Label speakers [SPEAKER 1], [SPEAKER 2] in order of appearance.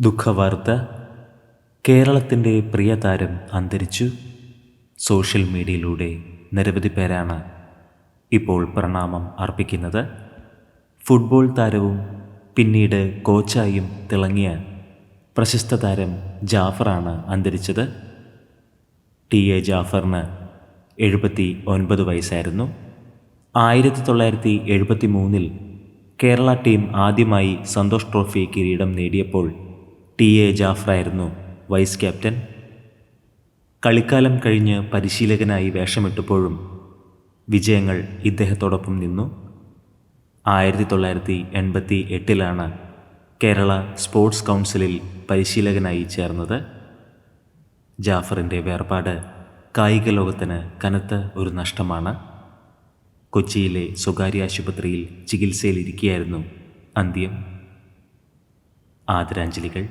[SPEAKER 1] ദുഃഖവാർത്ത കേരളത്തിന്റെ പ്രിയ താരം അന്തരിച്ചു. സോഷ്യൽ മീഡിയയിലൂടെ നിരവധി പേരാണ് ഇപ്പോൾ പ്രണാമം അർപ്പിക്കുന്നത്. ഫുട്ബോൾ താരവും പിന്നീട് കോച്ചായും തിളങ്ങിയ പ്രശസ്ത താരം ജാഫറാണ് അന്തരിച്ചത്. ടി എ ജാഫറിന് എഴുപത്തി ഒൻപത് വയസ്സായിരുന്നു. ആയിരത്തി തൊള്ളായിരത്തി എഴുപത്തി മൂന്നിൽ കേരള ടീം ആദ്യമായി സന്തോഷ് ട്രോഫി കിരീടം നേടിയപ്പോൾ ടി എ ജാഫറായിരുന്നു വൈസ് ക്യാപ്റ്റൻ. കളിക്കാലം കഴിഞ്ഞ് പരിശീലകനായി വേഷമിട്ടപ്പോഴും വിജയങ്ങൾ ഇദ്ദേഹത്തോടൊപ്പം നിന്നു. ആയിരത്തി തൊള്ളായിരത്തി എൺപത്തി എട്ടിലാണ് കേരള സ്പോർട്സ് കൗൺസിലിൽ പരിശീലകനായി ചേർന്നത്. ജാഫറിന്റെ വേർപാട് കായിക ലോകത്തിന് കനത്ത ഒരു നഷ്ടമാണ്. കൊച്ചിയിലെ സ്വകാര്യ ആശുപത്രിയിൽ ചികിത്സയിലിരിക്കുകയായിരുന്നു അന്ത്യം. ആദരാഞ്ജലികൾ.